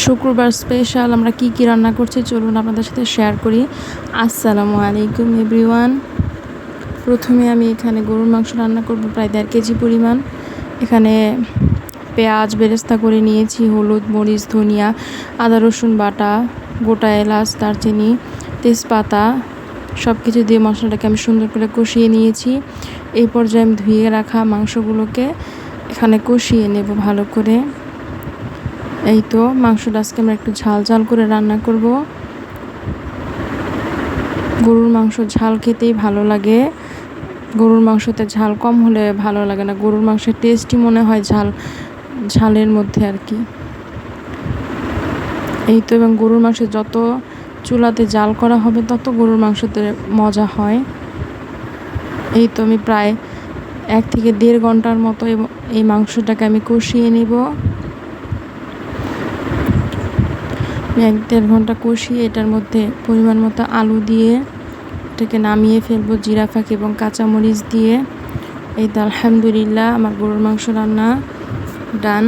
শুক্রবার স্পেশাল আমরা কি কি রান্না করছি চলুন আপনাদের সাথে শেয়ার করি। আসসালামু আলাইকুম এভরিওয়ান প্রথমে আমি এখানে গরুর মাংস রান্না করব, প্রায় দেড় কেজি পরিমাণ। এখানে পেঁয়াজ বেরেস্তা করে নিয়েছি, হলুদ, মরিচ, ধনিয়া, আদা, রসুন বাটা, গোটা এলাচ, দারচিনি, তেজপাতা সব কিছু দিয়ে মশলাটাকে আমি সুন্দর করে কষিয়ে নিয়েছি। এই পর্যায়ে আমি ধুয়ে রাখা মাংসগুলোকে এখানে কষিয়ে নেব ভালো করে। এই তো, মাংসটা আজকে আমরা একটু ঝাল ঝাল করে রান্না করব। গরুর মাংস ঝাল খেতেই ভালো লাগে। গরুর মাংসতে ঝাল কম হলে ভালো লাগে না। গরুর মাংসের টেস্টই মনে হয় ঝাল, ঝালের মধ্যে আর কি। এই তো, এবং গরুর মাংস যত চুলাতে জাল করা হবে, তত গরুর মাংসতে মজা হয়। এই তো, আমি প্রায় এক থেকে দেড় ঘণ্টার মতো এই মাংসটাকে আমি কষিয়ে নেব আমি এক দেড় ঘণ্টা কষিয়ে এটার মধ্যে পরিমাণ মতো আলু দিয়ে এটাকে নামিয়ে ফেলব, জিরা ফাঁকি এবং কাঁচামরিচ দিয়ে। এই তো আলহামদুলিল্লাহ, আমার গরুর মাংস রান্না ডান।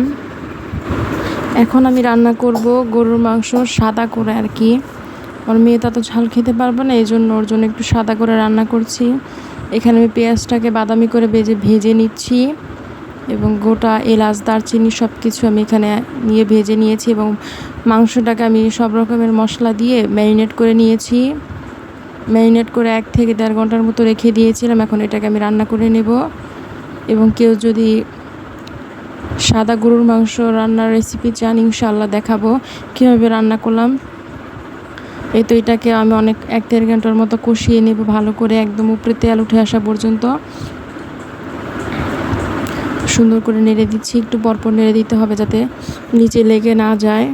এখন আমি রান্না করব গরুর মাংস সাদা করে আর কি। আমার মেয়ে তা তো ঝাল খেতে পারবে না, এই জন্য ওর জন্য একটু সাদা করে রান্না করছি। এখানে আমি পেঁয়াজটাকে বাদামি করে ভেজে ভেজে নিচ্ছি এবং গোটা এলাচ, দারচিনি সব কিছু আমি এখানে নিয়ে ভেজে নিয়েছি এবং মাংসটাকে আমি সব রকমের মশলা দিয়ে ম্যারিনেট করে নিয়েছি। ম্যারিনেট করে এক থেকে দেড় ঘণ্টার মতো রেখে দিয়েছিলাম, এখন এটাকে আমি রান্না করে নেব। এবং কেউ যদি সাদা গরুর মাংস রান্নার রেসিপি চান ইনশাল্লাহ দেখাবো। কীভাবে রান্না করলাম? এই তো এটাকে আমি অনেক এক দেড় ঘণ্টার মতো কষিয়ে নেব, ভালো করে একদম উপরে তেল উঠে আসা পর্যন্ত। সুন্দর করে নেড়ে দিচ্ছি, একটু পরপর নেড়ে দিতে হবে যাতে নিচে লেগে না যায়।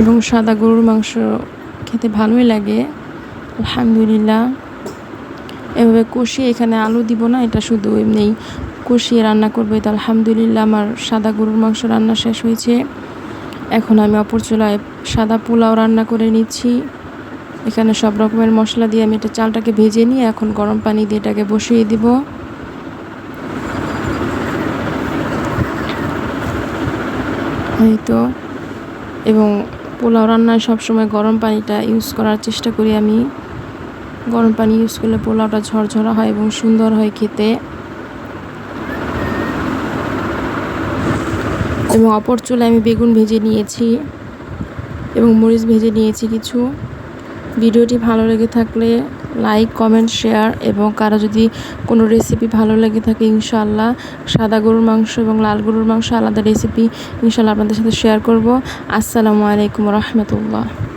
এবং সাদা গরুর মাংস খেতে ভালোই লাগে। আলহামদুলিল্লাহ। এভাবে কষিয়ে এখানে আলু দিব না, এটা শুধু এমনি কষিয়ে রান্না করবে, এটা আলহামদুলিল্লাহ আমার সাদা গরুর মাংস রান্না শেষ হয়েছে। এখন আমি অপর সাদা পোলাও রান্না করে নিচ্ছি। এখানে সব রকমের মশলা দিয়ে আমি এটা চালটাকে ভেজে নিয়ে এখন গরম পানি দিয়ে এটাকে বসিয়ে দিব। এই তো। এবং পোলাও রান্নায় সবসময় গরম পানিটা ইউজ করার চেষ্টা করি আমি। গরম পানি ইউজ করলে পোলাওটা ঝরঝরা হয় এবং সুন্দর হয় খেতে। এবং অপর চুলে আমি বেগুন ভেজে নিয়েছি এবং মরিচ ভেজে নিয়েছি কিছু। ভিডিওটি ভালো লেগে থাকলে লাইক কমেন্ট শেয়ার এবং কারও যদি কোনো রেসিপি ভালো লেগে থাকে ইনশাল্লাহ সাদা গরুর মাংস এবং লাল গরুর মাংস আলাদা রেসিপি ইনশাল্লাহ আপনাদের সাথে শেয়ার করব। আসসালামু আলাইকুম রহমতুল্লাহ।